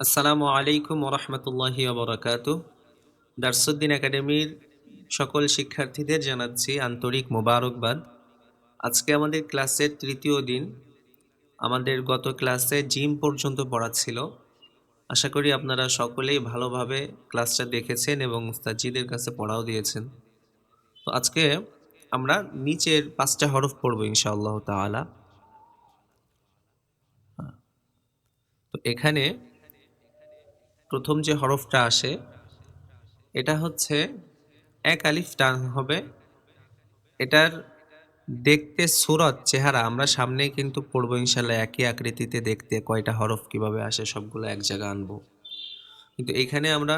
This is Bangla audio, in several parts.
আসসালামু আলাইকুম ওরহমতুল্লাহি ওবরাকাত দারসুদ্দিন একাডেমির সকল শিক্ষার্থীদের জানাচ্ছি আন্তরিক মোবারকবাদ। আজকে আমাদের ক্লাসের তৃতীয় দিন। আমাদের গত ক্লাসে জিম পর্যন্ত পড়া ছিল। আশা করি আপনারা সকলেই ভালোভাবে ক্লাসটা দেখেছেন এবং উস্তাদজিদের কাছে পড়াও দিয়েছেন। তো আজকে আমরা নিচের পাঁচটা হরফ পড়ব ইনশাআল্লাহ তাআলা। তো এখানে প্রথম যে হরফটা আসে, এটা হচ্ছে এক আলিফ টান হবে। এটার দেখতে সুরত, চেহারা, আমরা সামনে কিন্তু পড়ব ইনশাল্লাহ একই আকৃতিতে দেখতে কয়টা হরফ কীভাবে আসে, সবগুলো এক জায়গায় আনব। কিন্তু এখানে আমরা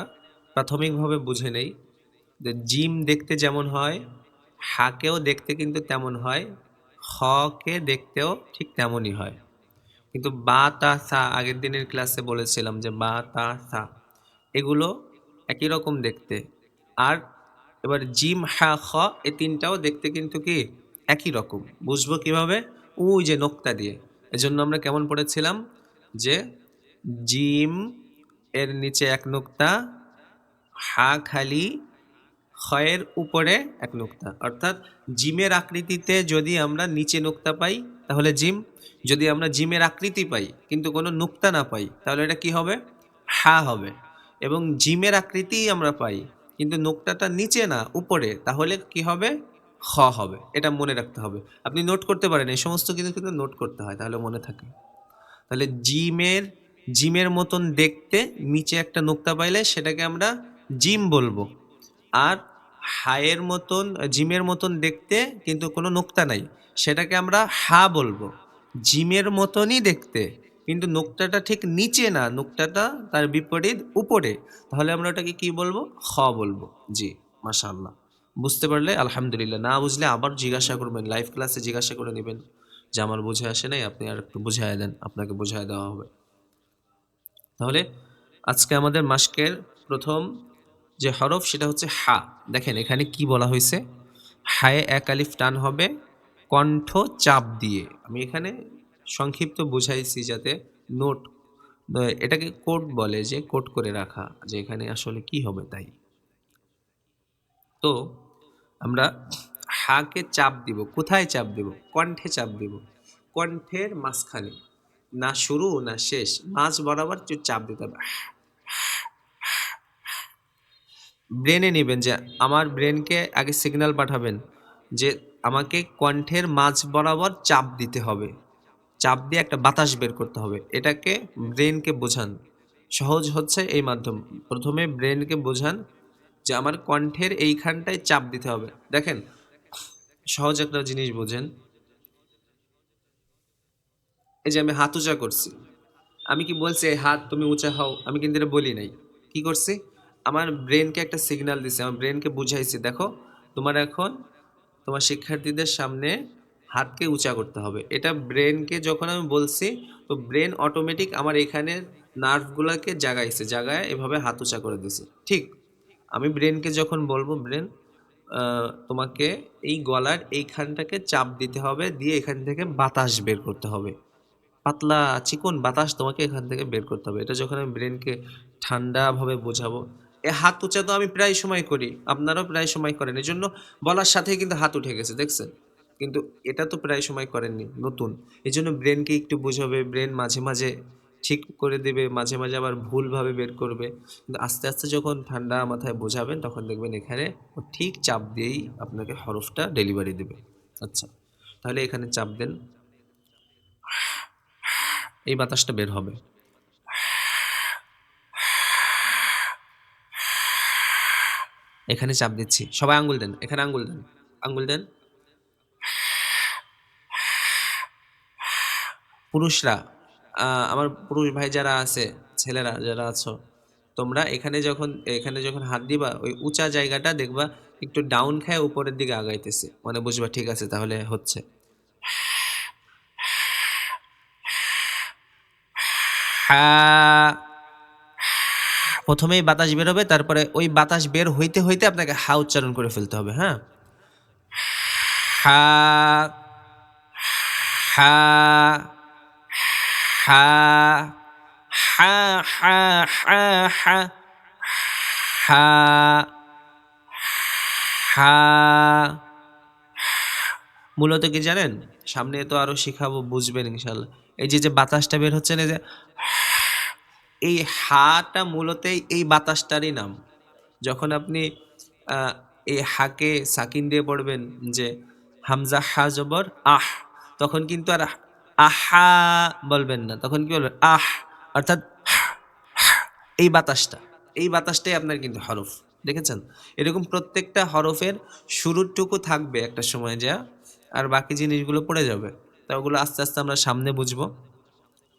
প্রাথমিকভাবে বুঝে নেই যে জিম দেখতে যেমন হয়, হাকেও দেখতে কিন্তু তেমন হয়, হকে দেখতেও ঠিক তেমনই হয়। কিন্তু বা, তা, সা আগের দিনের ক্লাসে বলেছিলাম যে বা, তা, সা। এগুলো একই রকম দেখতে। আর এবার জিম, হা, খ এ তিনটাও দেখতে কিন্তু কি একই রকম। বুঝব কীভাবে? ওই যে নোক্তা দিয়ে। এজন্য আমরা কেমন পড়েছিলাম? যে জিমের নিচে এক নোক্তা, হা খালি ক্ষয়ের উপরে এক নোক্তা। অর্থাৎ জিমের আকৃতিতে যদি আমরা নিচে নোক্তা পাই তাহলে জিম, যদি আমরা জিমের আকৃতি পাই কিন্তু কোনো নুক্তা না পাই, তাহলে এটা কি হবে? হা হবে। এবং জিমের আকৃতি আমরা পাই কিন্তু নোক্তাটা নিচে না, উপরে, তাহলে কি হবে? খ হবে। এটা মনে রাখতে হবে। আপনি নোট করতে পারেন, এই সমস্ত কিছু কিন্তু নোট করতে হয়, তাহলে মনে থাকে। তাহলে জিমের জিমের মতন দেখতে নিচে একটা নোক্তা পাইলে সেটাকে আমরা জিম বলব। আর হায়ের মতন, জিমের মতন দেখতে কিন্তু কোনো নোক্তা নাই। সেটাকে আমরা হা বলব। জিমের মতনই দেখতে, কিন্তু নোক্তাটা ঠিক নিচে না, নোক্তাটা তার বিপরীত উপরে। তাহলে আমরা ওটাকে কি বলব? খ বলব। জি, মাশাআল্লাহ। বুঝতে পারলে? আলহামদুলিল্লাহ। না বুঝলে আবার জিজ্ঞাসা করবেন, লাইভ ক্লাসে জিজ্ঞাসা করে নেবেন। যে আমার বুঝে আসে নাই, আপনি আর একটু বুঝাই দেন, আপনাকে বুঝাই দেওয়া হবে। তাহলে আজকে আমাদের মাসকের প্রথম যে হরফ সেটা হচ্ছে হা। দেখেন এখানে কি বলা হয়েছে? হায়ে এক আলিফ টান হবে, কণ্ঠ চাপ দিয়ে। আমি এখানে সংক্ষিপ্ত বুঝাইছি যাতে নোট, এটাকে কোট বলে যে কোট করে রাখা যে এখানে আসলে কি হবে তাই। তো আমরা হাকে চাপ দিব, কোথায় চাপ দিব? কণ্ঠে চাপ দিব। কণ্ঠের মাঝখানে, না শুরু, না শেষ, মাঝ বরাবর চাপ দিতে হবে। ব্রেনে নেবেন যে আমার ব্রেনকে আগে সিগন্যাল পাঠাবেন যে আমাকে কণ্ঠের মাঝ বরাবর চাপ দিতে হবে। চাপ দিয়ে একটা বাতাস বের করতে হবে। এটাকে ব্রেনকে বোঝান। সহজ হচ্ছে এই মাধ্যম। প্রথমে ব্রেনকে বোঝান যে আমার কণ্ঠের এইখানটায় চাপ দিতে হবে। দেখেন, সহজ একটা জিনিস বোঝেন। এই যে আমি হাত উঁচা করছি। আমি কি বলছি হাত তুমি উঁচা হও। আমি কিন্তু এটা বলি নাই। কি করছি? আমার ব্রেনকে একটা সিগন্যাল দিছে, আমার ব্রেনকে বুঝাইছি, দেখো, তোমার এখন তোমার শিক্ষার্থীদের সামনে হাতকে উঁচা করতে হবে। এটা ব্রেনকে যখন আমি বলছি, তো ব্রেন অটোমেটিক আমার এখানে নার্ভগুলোকে জাগাইছে, জাগায় এভাবে হাত উঁচা করে দিছে। ঠিক, আমি ব্রেনকে যখন বলব ব্রেন তোমাকে এই গলার এইখানটাকে চাপ দিতে হবে, দিয়ে এখান থেকে বাতাস বের করতে হবে। পাতলা, চিকন বাতাস তোমাকে এখান থেকে বের করতে হবে। এটা যখন আমি ব্রেনকে ঠান্ডাভাবে বোঝাবো এ হাত উঁচা তো আমি প্রায় সময় করি, আপনারাও প্রায় সময় করেন। এই জন্য বলার সাথে কিন্তু হাত উঠে গেছে, দেখছেন? কিন্তু এটা তো প্রায় সময় করেননি, নতুন। এই জন্য ব্রেনকে একটু বোঝাবে, ব্রেন মাঝে মাঝে ঠিক করে দেবে, মাঝে মাঝে আবার ভুলভাবে বের করবে। কিন্তু আস্তে আস্তে যখন ঠান্ডা মাথায় বোঝাবেন, তখন দেখবেন এখানে ঠিক চাপ দিয়েই আপনাকে হরফটা ডেলিভারি দেবে। আচ্ছা তাহলে এখানে চাপ দেন। এই বাতাসটা বের হবে। এখানে চাপ দিচ্ছি। সবাই আঙ্গুল দেন, এখানে আঙ্গুল দেন আঙ্গুল দেন। পুরুষরা আমার পুরুষ ভাই যারা আছে, ছেলেরা যারা আছো, তোমরা এখানে যখন এখানে যখন হাত দিবা, ওই উঁচা জায়গাটা দেখবা একটু ডাউন খায়, উপরের দিকে আগাইতেছে। মানে বুঝবা, ঠিক আছে, তাহলে হচ্ছে। প্রথমেই বাতাস বের হবে, তারপরে ওই বাতাস বের হইতে হইতে আপনাকে হা উচ্চারণ করে ফেলতে হবে হ্যাঁ? হা হা হা হা হা হা হা হা হা, মূলত কি জানেন? সামনে তো আরও শিখাবো, বুঝবেন ইনশাল্লাহ। এই যে যে বাতাসটা বের হচ্ছে না যে এই হাটা মূলত এই বাতাসটারই নাম। যখন আপনি এই হাকে সাকিন দিয়ে পড়বেন যে, হামজা হা জবর, আহ, তখন কিন্তু আর আহা বলবেন না, তখন কি বলবেন? আহ, অর্থাৎ এই বাতাসটা, এই বাতাসটাই আপনার কিন্তু হরফ, দেখেছেন? এরকম প্রত্যেকটা হরফের শুরুরটুকু থাকবে একটা সময় যা, আর বাকি জিনিসগুলো পড়ে যাবে। তা ওগুলো আস্তে আস্তে আমরা সামনে বুঝব।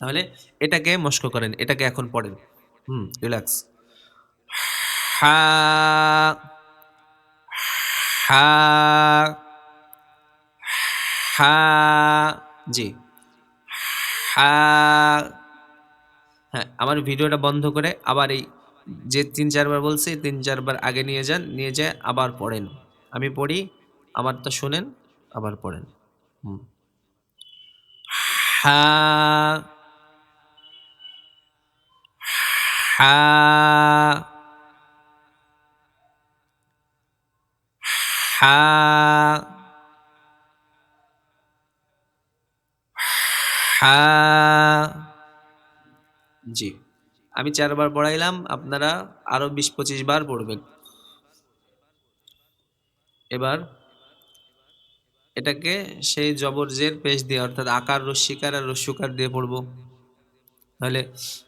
তাহলে এটাকে মস্ক করেন, এটাকে এখন পড়েন। হুম রিল্যাক্স হা হা হা, জি। হা হ্যাঁ আমার ভিডিওটা বন্ধ করে আবার এই যে তিন, চারবার বলছি, তিন, চারবার আগে নিয়ে যান, নিয়ে যায় আবার পড়েন। আমি পড়ি, আমারটা শোনেন, আবার পড়েন। হুম। হা জি। আমি চারবার পড়াইলাম, আপনারা আরও বিশ পঁচিশ বার পড়বেন। এবার এটাকে সেই জবর জের পেশ দিয়ে, অর্থাৎ আকার রস্যিকার আর রস্যুকার দিয়ে পড়ব। তাহলে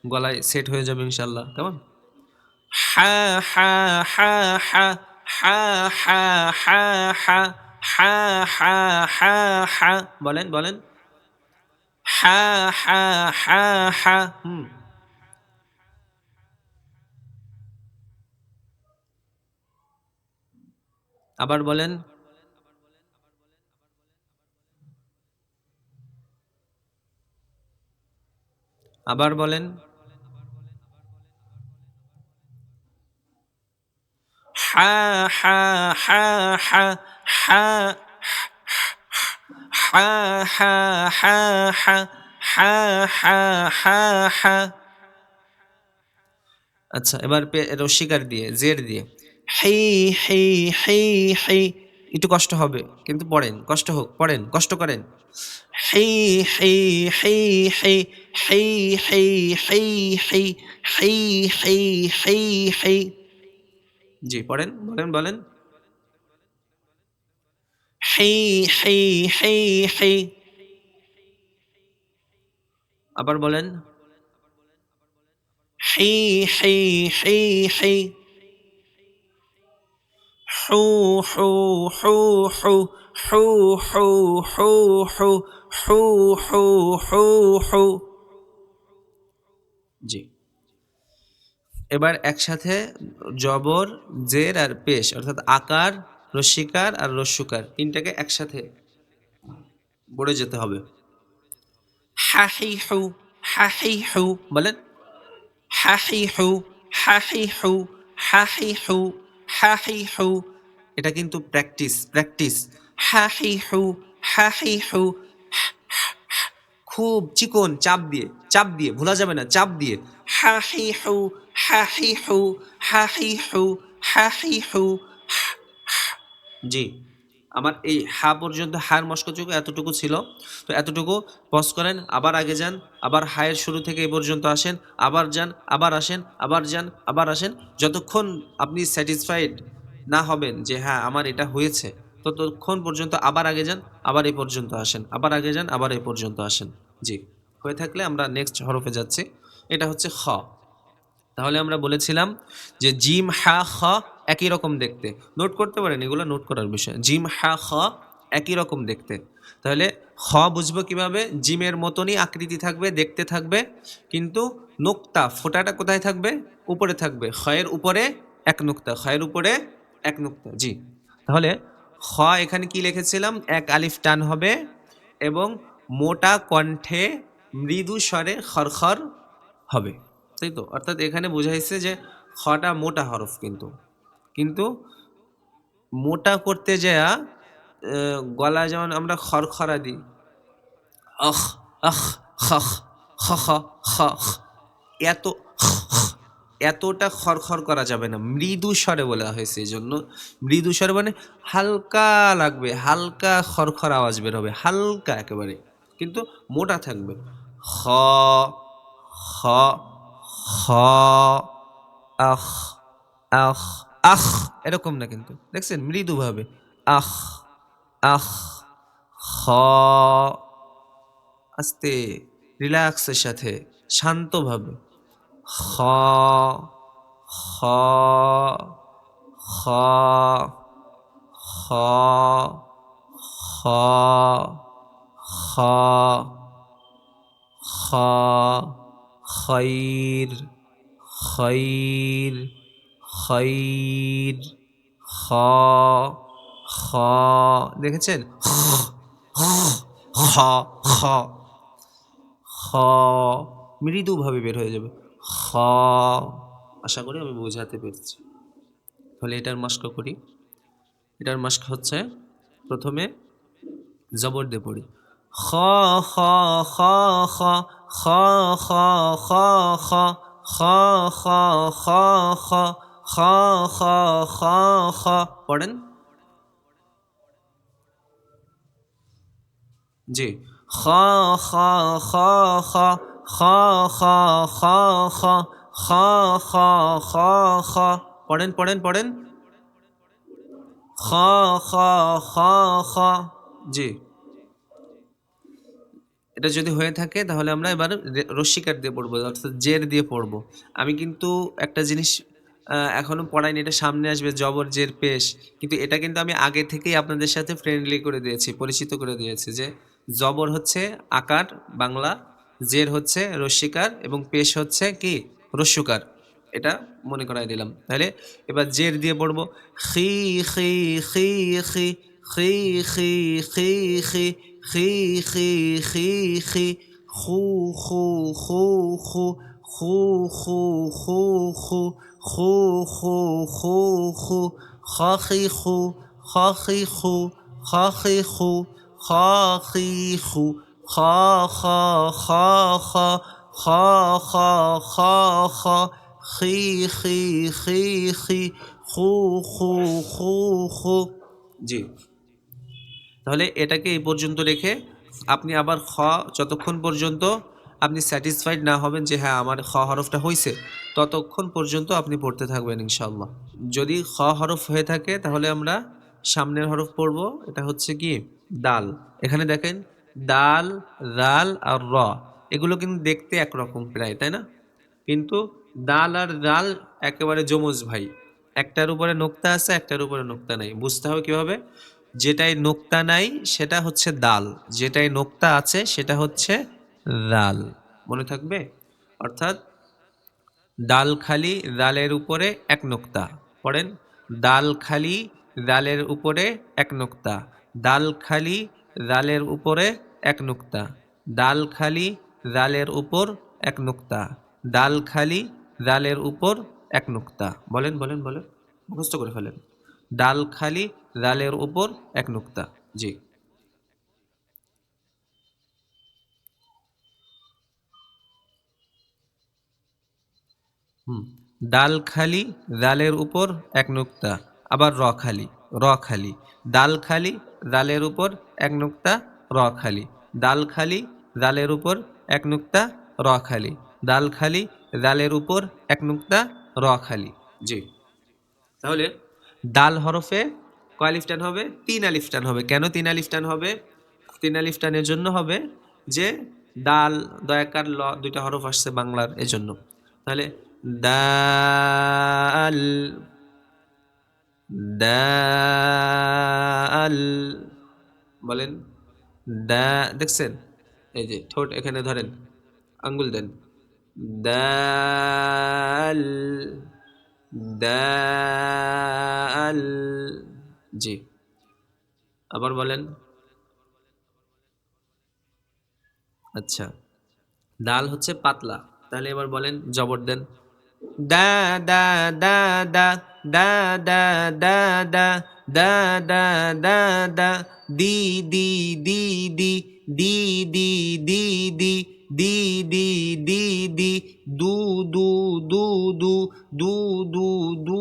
গলায় সেট হয়ে যাবে ইনশাল্লাহ কেমন হা হা হা হা হা হা হা হা হা হা হা হা বলেন বলেন হা হা হা হা হুম আবার বলেন আবার বলেন হা হা হা হা হা হা হা হা হা হা হা হা হা আচ্ছা এবার রস্বীকার দিয়ে জের দিয়ে হে হে হে হে একটু কষ্ট হবে কিন্তু পড়েন কষ্ট হোক পড়েন কষ্ট করেন হে হে হে হে হে হে হে হে হে হে হে হে জি পড়েন বলেন বলেন হে হে হে হে আবার বলেন হে হে হে হে حو حو حو حو حو حو حو حو حو حو حو حو জি। এবার একসাথে জবর, জের আর পেশ, অর্থাৎ আকার রস্যিকার আর রস্যুকার, তিনটাকে একসাথে পড়ে যেতে হবে। হাহি হু হাহি হু বলেন? হাহি হু হাহি হু হাহি হু হাহি হু এটা কিন্তু প্র্যাকটিস প্র্যাকটিস। হাহি হু হাহি হু খুব চিকন, চাপ দিয়ে চাপ দিয়ে, ভোলা যাবে না, চাপ দিয়ে। হাহি হু হাহি হু হাহি হু হাহি হু জি, আমার এই হা পর্যন্ত হার মস্কচুকু এতটুকু ছিল। তো এতটুকু পজ করেন, আবার আগে যান, আবার হায়ের শুরু থেকে এই পর্যন্ত আসেন, আবার যান, আবার আসেন, আবার যান, আবার আসেন। যতক্ষণ আপনি স্যাটিসফাইড না হবেন যে হ্যাঁ আমার এটা হয়েছে। ততক্ষণ পর্যন্ত আবার আগে যান, আবার এই পর্যন্ত আসেন, আবার আগে যান, আবার এই পর্যন্ত আসেন। জি, হয়ে থাকলে আমরা নেক্সট হরফে যাচ্ছি। এটা হচ্ছে খ। তাহলে আমরা বলেছিলাম যে জিম, হা, খ একই রকম দেখতে। নোট করতে পারেন, এগুলো নোট করার বিষয়। জিম, হা, খ একই রকম দেখতে। তাহলে খ বুঝব কীভাবে? জিমের মতনই আকৃতি থাকবে, দেখতে থাকবে, কিন্তু নোক্তা ফোঁটাটা কোথায় থাকবে? উপরে থাকবে। খয়ের উপরে এক নোক্তা খয়ের উপরে এক নোক্তা। জি, তাহলে খ এখানে কি লিখেছিলাম? এক আলিফ টান হবে এবং মোটা কণ্ঠে মৃদু স্বরে খরখর হবে। তাই তো? অর্থাৎ এখানে বোঝাইছে যে খটা মোটা হরফ কিন্তু। কিন্তু মোটা করতে যায়া গলা যেমন আমরা খরখরা দিই। আখ আখ খখ, খ খ খ খ। এত এতটা খরখর করা যাবে না। মৃদু স্বরে বলা হয়েছে এই জন্য মৃদু স্বরে মানে হালকা লাগবে, হালকা খরখর আওয়াজ বের হবে, হালকা একেবারে। কিন্তু মোটা থাকবে। খ খ খ আখ আখ আখ এরকম না কিন্তু। দেখছেন? মৃদুভাবে। আখ আখ খ, আস্তে, রিল্যাক্সের সাথে, শান্তভাবে। খ খ খ খ খ খ খ খৈর খৈর খৈর খ খ দেখেছেন খ খ খ মৃদুভাবে বের হয়ে যাবে আশা করি আমি বোঝাতে পেরেছি তাহলে এটার মাস্ক করি এটার মাস্ক হচ্ছে প্রথমে জবর দিয়ে পড়ি খ খ খ খ খ খ খ খ খ খ খ খ খ খ খ খ পড়েন জি খ খ খ খ পড়েন পড়েন পড়েন। জি। এটা যদি হয়ে থাকে, তাহলে আমরা এবার রে- রস্বীকার দিয়ে পড়ব, অর্থাৎ জের দিয়ে পড়ব। আমি কিন্তু একটা জিনিস এখনও পড়াইনি, এটা সামনে আসবে, জবর জের পেশ। কিন্তু এটা কিন্তু আমি আগে থেকেই আপনাদের সাথে ফ্রেন্ডলি করে দিয়েছি, পরিচিত করে দিয়েছি যে, জবর হচ্ছে আকার, বাংলা জের হচ্ছে রস্বীকার এবং পেশ হচ্ছে কি রস্যকার এটা মনে করাই দিলাম তাহলে এবার জের দিয়ে পড়ব খি খি খি খি খি খি খি খি খি খি খি খি খু খু খু খু খু খু খু খু খু খু খু খু খ খি খু খ খি খু খ খি খু, খ, খি, খু, খ খ খ খ খ খ খ খ, খি খি খি খি। জি। তাহলে এটাকে এই পর্যন্ত রেখে আপনি আবার খ যতক্ষণ পর্যন্ত আপনি স্যাটিসফাইড না হবেন যে হ্যাঁ আমার খ হরফটা হয়েছে ততক্ষণ পর্যন্ত আপনি পড়তে থাকবেন ইনশাল্লাহ যদি খ হরফ হয়ে থাকে তাহলে আমরা সামনের হরফ পড়ব, এটা হচ্ছে কি? দাল। এখানে দেখেন দাল, রাল আর র। এগুলো কিন্তু দেখতে একরকম প্রায়, তাই না? কিন্তু দাল আর রাল একেবারে যমজ ভাই। একটার উপরে নোক্তা আছে, একটার উপরে নোক্তা নাই। বুঝতে হবে কীভাবে? যেটাই নোক্তা নাই, সেটা হচ্ছে দাল। যেটাই নোক্তা আছে, সেটা হচ্ছে রাল। মনে থাকবে? অর্থাৎ ডাল খালি রালের উপরে এক নোক্তা। পড়েন? ডাল খালি রালের উপরে এক নোক্তা। ডাল খালি ডালের উপরে এক নোক্তা। ডাল খালি জালের উপর এক নোক্তা। ডাল খালি জালের উপর এক নোক্তা। বলেন বলেন বলেন। মুখস্থ করে ফেলেন। ডাল খালি জালের উপর এক নোক্তা। জি। হুম। ডাল খালি জালের উপর এক নুক্তা। আবার র খালি। র খালি। ডাল খালি জালের উপর এক নুক্তা র খালি। ডাল খালি ডালের উপর এক নুক্তা র খালি। ডাল খালি ডালের উপর এক নুক্তা র খালি। জি। তাহলে ডাল হরফে কয় আলিফ টান হবে? তিন আলিফ টান হবে। কেন তিন আলিফ টান হবে? তিন আলিফ টানের জন্য হবে যে ডাল দয়াকার ল দুইটা হরফ আসছে বাংলার এজন্য। তাহলে দাল দাল বলেন, দা, দেখছেন? এই যে ঠোঁট এখানে ধরেন, আঙ্গুল দেন। দাল দাল, জি। আবার বলেন আচ্ছা ডাল হচ্ছে পাতলা। তাহলে এবার বলেন, জবর দেন। দা দা দা দা দা দা দা দা। Da da da da, di di di di, di di di di. Di di di di. দি দু দু দু দু দু দু দু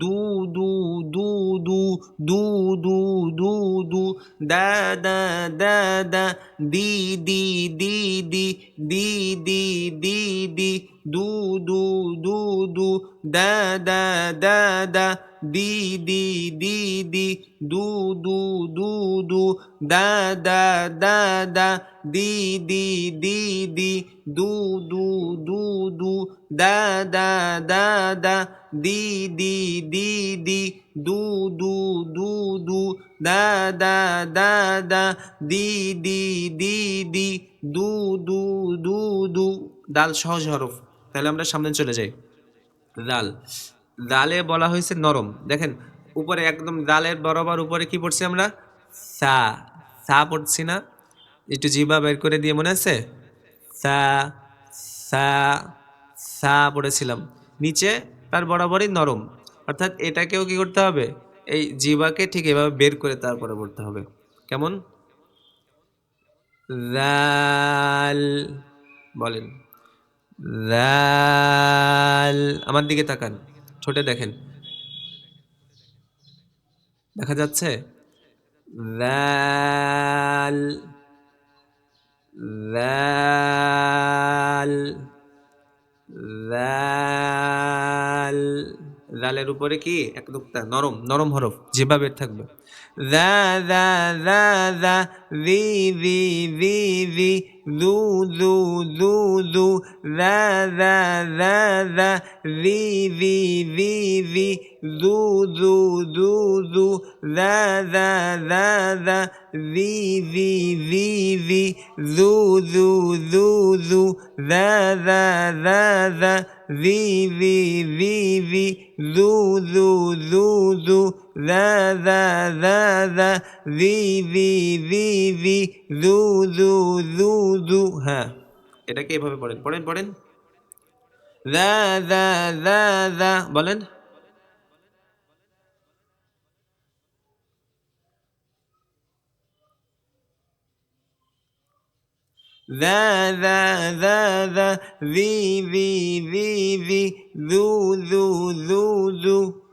দু দু দু দু দু দু দু দু দু দা দা দা দা দি দি দি দি দি দি দি দি দু দু দু দু দা দা দা দা দি দি দি দি দু দু দু দু দা দা দা দা দি দি দি দি, দু দু দু দু, দা দা দা দা, দি দি দি দি, দু দু দু দু, দা দা দা দা, দি দি দি দি, দু দু দু। দাল সহজ হরফ। তাহলে আমরা সামনে চলে যাই। দাল। দালে বলা হয়েছে নরম। দেখেন, উপরে একদম দালের বরাবর উপরে কি পড়ছি আমরা? সা। সা পড়ছি না। একটু জিবা বের করে দিয়ে মনে আছে? সা সা সা পড়েছিলাম। নিচে তার বরাবরই নরম। অর্থাৎ এটাকেও কি করতে হবে? এই জিবাকে ঠিক এভাবে বের করে তারপরে পড়তে হবে। কেমন? দাল বলেন। দাল আমার দিকে তাকান ছোটে দেখেন। দেখা যাচ্ছে? দাল দাল দাল দালের উপরে কি? এক নরম নরম হরফ, যেভাবে থাকবে। দা দা দা দা দি দি দি দি ذو ذو ذو ذو ذا ذا ذا ذا ذي ذي ذي ذي ذو ذو ذو ذو ذا ذا ذا ذا ذي ذي ذي ذي ذو ذو ذو ذو ذا ذا ذا ذا ذي ذي ذي ذي ذو ذو ذو ذو ذا ذا ذا ذا ذي ذي ذي ذي ذو ذو ذو ذو হ্যাঁ এটাকে এভাবে পড়েন পড়েন পড়েন ذا ذا ذا ذا বলেন ذا ذا ذا ذا ذي ذي ذي ذي ذو ذو ذو ذو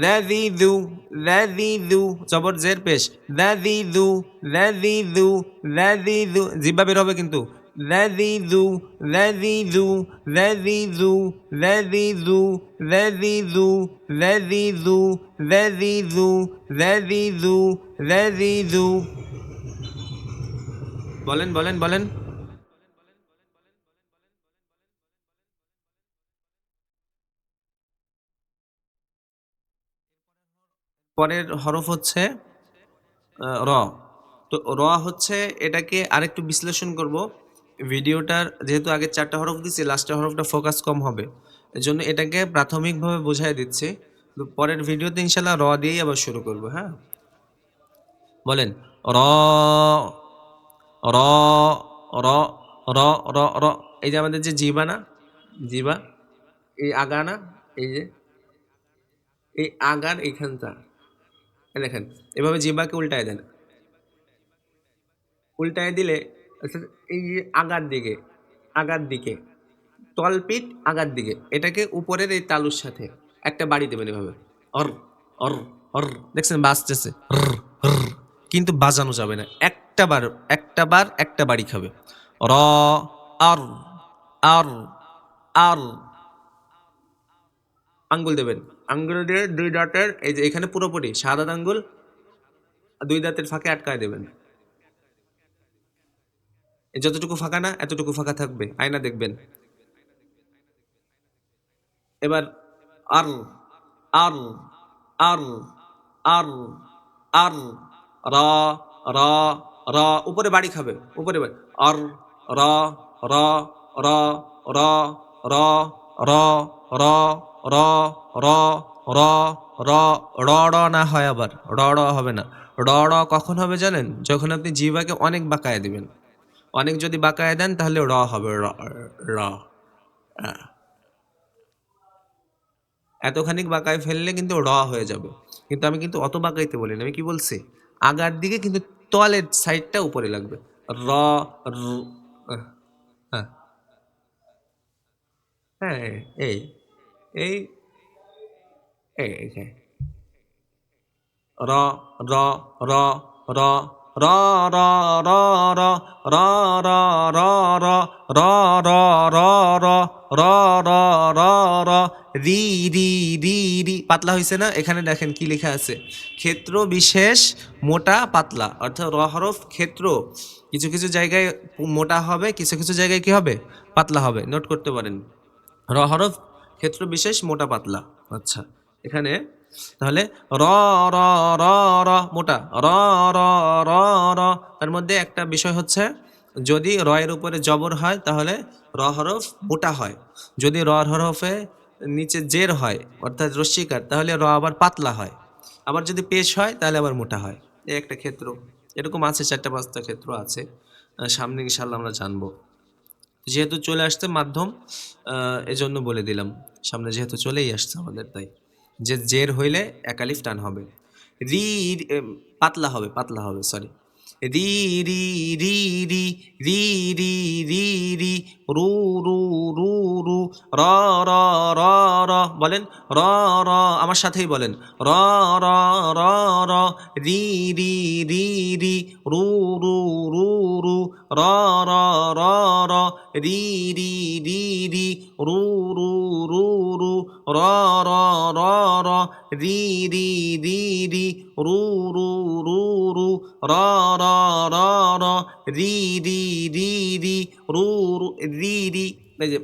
দ্যাদিদু দ্যাদিদু জবর জের পেশ দ্যাদিদু দ্যাদিদু দ্যাদিদু জিব্বা বের হবে কিন্তু দ্যাদিদু দ্যাদিদু দ্যাদিদু দ্যাদিদু দ্যাদিদু দ্যাদিদু দ্যাদিদু দ্যাদিদু দ্যাদিদু বলেন বলেন বলেন পরের হরফ হচ্ছে র। তো র হচ্ছে এটাকে আরেকটু বিশ্লেষণ করব। ভিডিওটার যেহেতু আগে চারটা হরফ দিচ্ছি লাস্টের হরফটা ফোকাস কম হবে। এজন্য এটাকে প্রাথমিকভাবে বোঝাই দিচ্ছি। পরের ভিডিওতে ইনশাল্লাহ র দিয়েই আবার শুরু করব হ্যাঁ? বলেন, র র র র র র। এই যে আমাদের যে জিবা না, জিবা, এই আগা না, এই যে, এই আগার এইখানটা। এই দেখেন, এভাবে জিবাকে উল্টায় দেন। উল্টায় দিলে এই যে আগার দিকে আগার দিকে তলপিঠ আগার দিকে, এটাকে উপরের এই তালুর সাথে একটা বাড়ি দেবেন এভাবে। অর অর অর, দেখছেন, বাজতেছে। কিন্তু বাজানো যাবে না। একটা বার একটা বার, একটা বাড়ি খাবে। র, আর আর আর, আঙ্গুল দেবেন। আঙ্গুল দিয়ে দুই দাঁতের এই যে এখানে পুরোপুরি, সাদা আঙ্গুল, দুই দাঁতের ফাঁকে আটকায় দেবেন। যতটুকু ফাঁকা না, এতটুকু ফাঁকা থাকবে, আয়না দেখবেন। এবার, আর আর আর আর আর, র র র, উপরে বাড়ি খাবে, উপরে বাড়ি, আর র র র র র র র র র র র র র না হয় আবার। র র হবে না। র র কখন হবে জানেন? যখন আপনি জিবাকে অনেক বাঁকায় দিবেন। অনেক যদি বাঁকায় দেন, তাহলে র হবে র র। আহ। এতখানি বাঁকায় ফেললে কিন্তু র হয়ে যাবে। কিন্তু আমি কিন্তু অত বাঁকাইতে বলি না। আমি কি বলছি? আগার দিকে কিন্তু তলের সাইডটা উপরে লাগবে। র র হ্যাঁ। হ্যাঁ এই। এই র র র র র র র র র র র র র র র র র র রি রি রি রি পাতলা হয়েছে না এখানে দেখেন কি লেখা আছে ক্ষেত্র বিশেষ মোটা পাতলা অর্থাৎ র হরফ ক্ষেত্র কিছু কিছু জায়গায় মোটা হবে কিছু কিছু জায়গায় কি হবে পাতলা হবে নোট করতে পারেন র হরফ ক্ষেত্র বিশেষ মোটা পাতলা। আচ্ছা এখানে তাহলে র র র র, মোটা। র র র র, তার মধ্যে একটা বিষয় হচ্ছে, যদি র এর উপরে জবর হয়, তাহলে র হরফ মোটা হয়। যদি র হরফে নিচে জের হয়, অর্থাৎ রস্বীকার তাহলে র আবার পাতলা হয়। আবার যদি পেশ হয়, তাহলে আবার মোটা হয়। এই একটা ক্ষেত্র। এরকম আছে, চারটা পাঁচটা ক্ষেত্র আছে। সামনে ইনশাল্লাহ আমরা জানব। যেহেতু চলে আসছে মাধ্যম এজন্য বলে দিলাম। সামনে যেহেতু চলেই আসছে আমাদের, তাই। যে জের হইলে একালিফ টান হবে। রি পাতলা হবে পাতলা হবে সরি রি রি রি রি রি রি রি রি রু রু রু রু র র র র বলেন র র আমার সাথেই বলেন র র র র রি রি রি রি রু রু রু রু র র র র রি রি রি রি রু রু রু রু র র র র রি রি রি রি রু রু রু রু, র র র র, রি রি রি রি, রু রু, রি। এই যে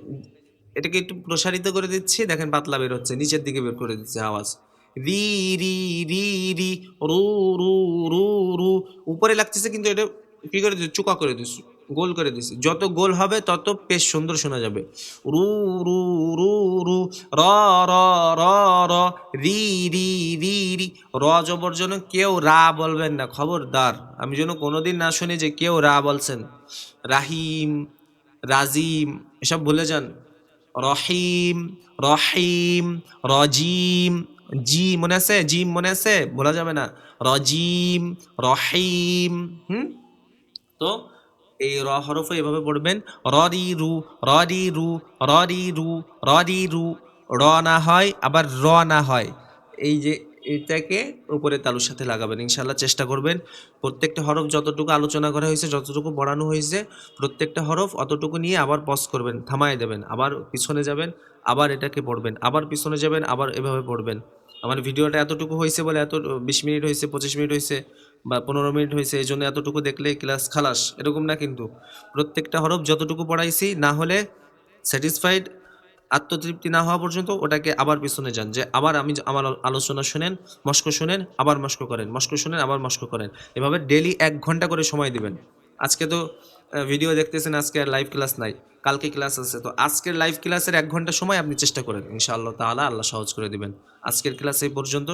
এটাকে একটু প্রসারিত করে দিচ্ছি, দেখেন পাতলা বের হচ্ছে, নিচের দিকে বের করে দিচ্ছে আওয়াজ। রি রি রি রি, রু রু রু রু। উপরে লাগতেছে কিন্তু এটা কি করে দিচ্ছি? চুকা করে দিচ্ছি। গোল করে দিচ্ছি যত গোল হবে, তত বেশ সুন্দর শোনা যাবে। রু রু রু রু, র র র র, রি রি রি রি। র জবর জন্য কেউ রা বলবেন না। খবরদার, আমি যেন কোনোদিন না শুনি যে কেউ রা বলছেন। রাহিম, রাজিম, এসব ভুলে যান। রহিম রহিম, রজিম জি মনে আছে? জিম মনে আছে? বলা যাবে না। রজিম, রহিম, হুম? তো এই র হরফ এভাবে পড়বেন রি রু রি রু রি রু রি রু র না হয়, আবার র না হয়। এই যে এটাকে উপরে তালুর সাথে লাগাবেন ইনশাল্লাহ চেষ্টা করবেন। প্রত্যেকটা হরফ যতটুকু আলোচনা করা হয়েছে, যতটুকু পড়ানো হয়েছে, প্রত্যেকটা হরফ অতটুকু নিয়ে আবার পজ করবেন, থামায় দেবেন, আবার পিছনে যাবেন, আবার এটাকে পড়বেন, আবার পিছনে যাবেন, আবার এভাবে পড়বেন। আমার ভিডিওটা এতটুকু হয়েছে বলে এত, বিশ মিনিট হয়েছে, পঁচিশ মিনিট হয়েছে বা পনেরো মিনিট হয়েছে, এই জন্য এতটুকু দেখলে ক্লাস খালাস। এরকম না কিন্তু। প্রত্যেকটা হরফ যতটুকু পড়াইছি, না হলে স্যাটিসফাইড আত্মতৃপ্তি না হওয়া পর্যন্ত ওটাকে আবার পিছনে যান। যে আবার আমি আমার আলোচনা শুনেন, মস্ক শুনেন, আবার মস্ক করেন, মস্ক শুনেন, আবার মস্ক করেন। এভাবে ডেলি এক ঘণ্টা করে সময় দিবেন। আজকে তো ভিডিও দেখতেছেন, আজকে আর লাইভ ক্লাস নাই। কালকে ক্লাস আছে। তো আজকের লাইভ ক্লাসের এক ঘণ্টা সময় আপনি চেষ্টা করেন। ইনশাআল্লাহ তাআলা আল্লাহ সহজ করে দিবেন। আজকের ক্লাস এই পর্যন্ত।